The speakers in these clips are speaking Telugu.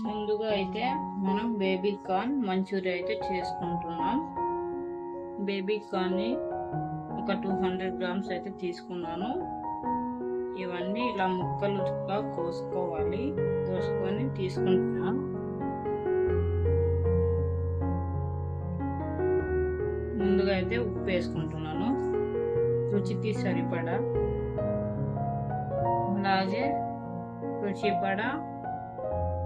ముందుగా అయితే మనం బేబీ కార్న్ మంచూరియా అయితే చేసుకుంటున్నాం. బేబీ కార్న్ని ఒక టూ హండ్రెడ్ గ్రామ్స్ అయితే తీసుకున్నాను. ఇవన్నీ ఇలా ముక్కలుగా కోసుకోవాలి. కోసుకొని తీసుకుంటున్నాం. ముందుగా అయితే ఉప్పు వేసుకుంటున్నాను. రుచికి సరిపడా. అలాగే రుచిపడా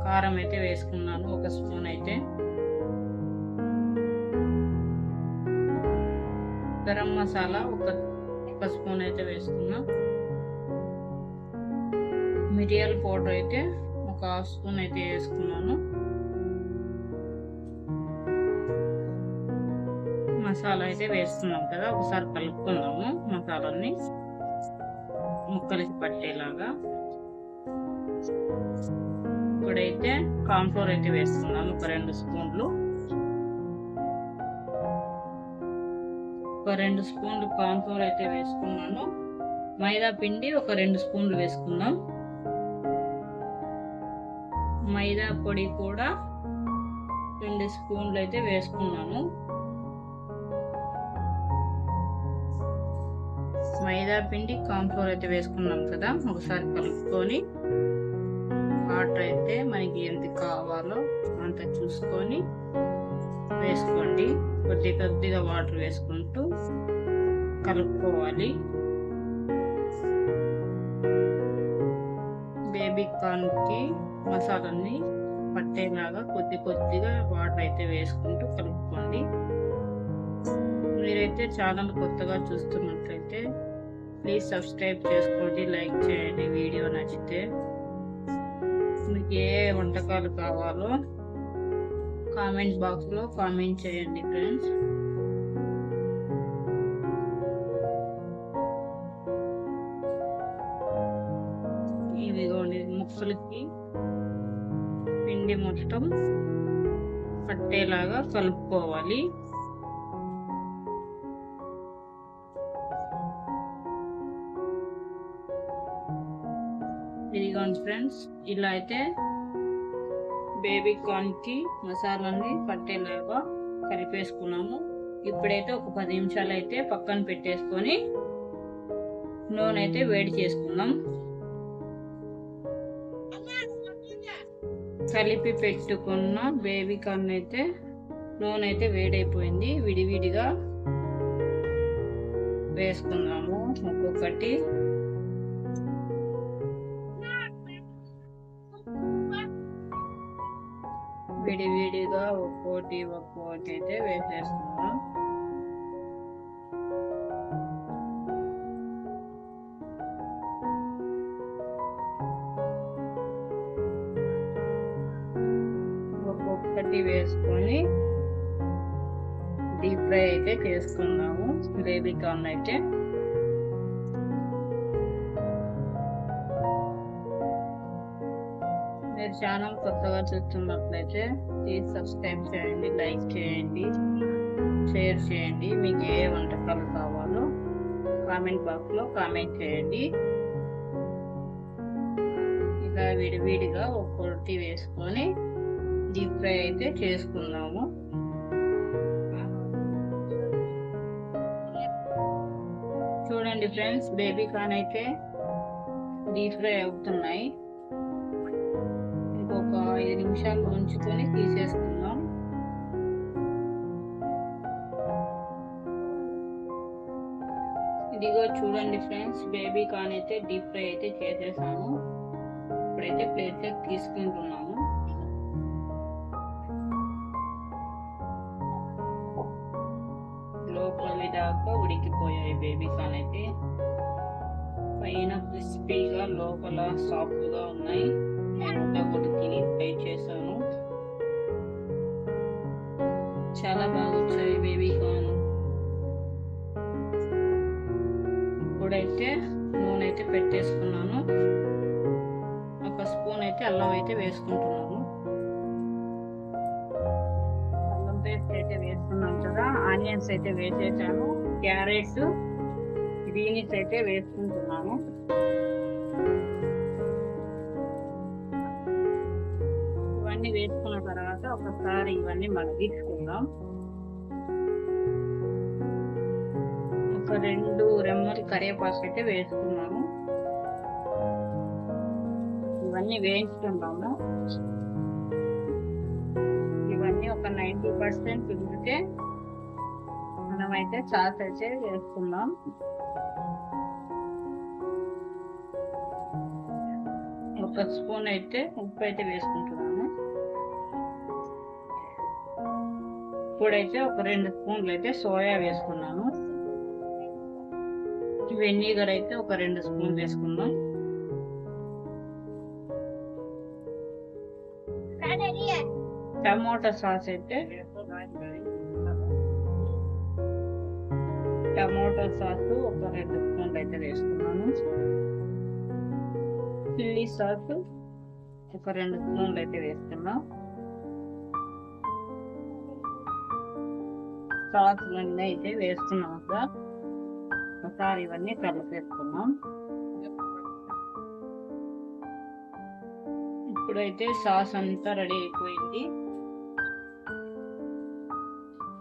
కారం అయితే వేసుకున్నాను ఒక స్పూన్ అయితే. గరం మసాలా ఒక ఒక స్పూన్ అయితే వేసుకున్నా. మిరియాల పౌడర్ అయితే ఒక హాఫ్ స్పూన్ అయితే వేసుకున్నాను. మసాలా అయితే వేస్తున్నాం కదా ఒకసారి కలుపుకుందాము మసాలాని. ముక్కలకి పట్టేలాగా. ఇప్పుడైతే కాన్ఫ్లోర్ అయితే వేస్తున్నాను ఒక రెండు స్పూన్లు. ఒక రెండు స్పూన్లు కాన్ఫ్లోర్ అయితే వేసుకున్నాను. మైదా పిండి ఒక రెండు స్పూన్లు వేసుకుందాం. మైదా పొడి కూడా రెండు స్పూన్లు అయితే వేసుకున్నాను. మైదా పిండి కాన్ఫ్లోర్ అయితే వేసుకున్నాం కదా ఒకసారి కలుపుకొని. వాటర్ అయితే మనకి ఎంత కావాలో అంత చూసుకొని వేసుకోండి. కొద్ది కొద్దిగా వాటర్ వేసుకుంటూ కలుపుకోవాలి. బేబీ కార్న్కి మసాలాన్ని పట్టేలాగా కొద్ది కొద్దిగా వాటర్ అయితే వేసుకుంటూ కలుపుకోండి. మీరైతే ఛానల్ కొత్తగా చూస్తున్నట్లయితే ప్లీజ్ సబ్స్క్రైబ్ చేసుకోండి లైక్ చేయండి. వీడియో నచ్చితే మీకు ఏ వంటకాలు కావాలో కామెంట్ బాక్స్లో కామెంట్ చేయండి ఫ్రెండ్స్ ఇదిగోండి ముక్కలకి పిండి మొత్తం పట్టేలాగా కలుపుకోవాలి. చూడండి ఫ్రెండ్స్. ఇలా అయితే బేబీ కార్న్కి మసాలాని పట్టేలాగా కలిపేసుకున్నాము. ఇప్పుడైతే ఒక పది నిమిషాలు అయితే పక్కన పెట్టేసుకొని నూనె అయితే వేడి చేసుకుందాం. కలిపి పెట్టుకున్న బేబీ కార్న్ అయితే నూనె అయితే వేడైపోయింది. విడివిడిగా వేసుకున్నాము ఒక్కొక్కటి విడివిడిగా ఒక్కోటి ఒక్కోటి అయితే వేసేస్తున్నాం ఒక్కొక్కటి వేసుకొని డీప్ ఫ్రై అయితే చేసుకున్నాము బేబీ కార్న్ అయితే మీరు ఛానల్ కొత్తగా చూస్తున్నట్లయితే ప్లీజ్ సబ్స్క్రైబ్ చేయండి లైక్ చేయండి షేర్ చేయండి. మీకు ఏ వంటకాలు కావాలో కామెంట్ బాక్స్లో కామెంట్ చేయండి. ఇలా విడివిడిగా ఒక్కొక్కటి వేసుకొని డీప్ ఫ్రై అయితే చేసుకుందాము. చూడండి ఫ్రెండ్స్ బేబీ కాన్ అయితే డీప్ ఫ్రై అవుతున్నాయి. ఐదు నిమిషాలు ఉంచుకొని తీసేసుకుందాం. ఇదిగో చూడండి ఫ్రెండ్స్ బేబీ కార్న్ అయితే డీప్ ఫ్రై అయితే చేసేసాను. ఇప్పుడైతే ప్లేట్ తీసుకుంటున్నాము లోపలి దాకా ఉడికిపోయాయి బేబీ కార్న్ అయితే. పైన క్రిస్పీగా లోపల సాఫ్ట్గా ఉన్నాయి. స్పూన్ అయితే అల్లం అయితే వేసుకుంటున్నాను. అల్లం పేస్ట్ అయితే వేసుకున్నాం కదా ఆనియన్స్ అయితే వేసేసాను క్యారెట్ గ్రీనిస్ అయితే వేసుకుంటున్నాను. ఇవన్నీ వేసుకున్న తర్వాత ఒకసారి ఇవన్నీ మగ్గించుకుందాం. ఒక రెండు రెమ్మలు కరివేపాకు అయితే వేసుకున్నాము ఇవన్నీ వేయించుకుంటాము ఇవన్నీ ఒక నైంటీ పర్సెంట్ ఉంటే మనమైతే సాస్ అయితే వేసుకుందాం. ఒక స్పూన్ అయితే ఉప్పు అయితే వేసుకుంటున్నాను ఇప్పుడైతే ఒక రెండు స్పూన్లు అయితే సోయా వేసుకున్నాను వెనిగర్ అయితే ఒక రెండు స్పూన్ వేసుకుందాం. టమోటా సాస్ అయితే టమోటా సాస్ ఒక రెండు స్పూన్లు అయితే వేసుకున్నాను. చిల్లీ సాస్ ఒక రెండు స్పూన్లు అయితే వేస్తున్నాం. సాసులన్నీ అయితే వేస్తున్నాం కదా ఒకసారి ఇవన్నీ కలిపేసుకున్నాం ఇప్పుడైతే సాస్ అంతా రెడీ అయిపోయింది.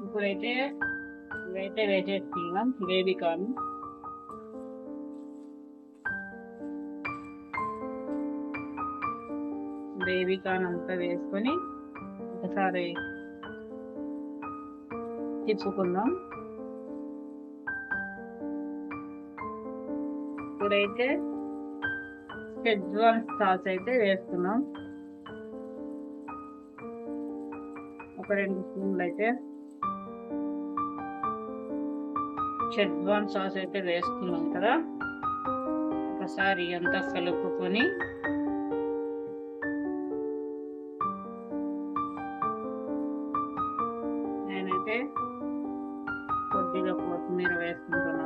ఇప్పుడైతే ఇవైతే వేసేస్తున్నాం బేబీ కార్న్. బేబీ కార్న్ అంతా వేసుకొని ఒకసారి తిప్పుకుందాం. ఇప్పుడైతే షెజ్వాన్ సాస్ అయితే వేస్తున్నాం. ఒక రెండు స్పూన్లు అయితే షెజ్వాన్ సాస్ అయితే వేసుకున్నాం కదా ఒకసారి అంతా కలుపుకొని నేనైతే కొద్దిగా కొత్తిమీర వేసుకుంటున్నాను.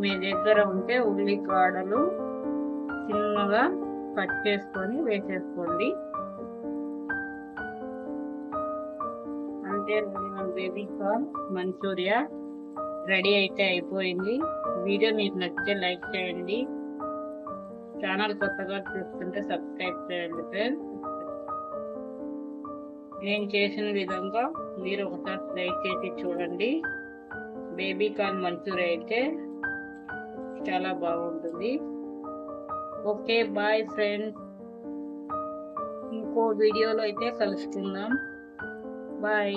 మీ దగ్గర ఉంటే ఉల్లికాడలు చిన్నగా కట్ చేసుకొని వేసేసుకోండి. అంతే మన బేబీ కార్న్ మంచూరియా రెడీ అయితే అయిపోయింది. వీడియో మీకు నచ్చితే లైక్ చేయండి. ఛానల్ కొత్తగా చూస్తుంటే సబ్స్క్రైబ్ చేయండి ఫ్రెండ్స్ నేను చేసిన విధంగా మీరు ఒకసారి ట్రై చేసి చూడండి. బేబీ కార్న్ మంచూరియా అయితే చాలా బాగుంటుంది. Okay bye friends. ఇంకో వీడియోలో అయితే కలుసుకుందాం. బాయ్.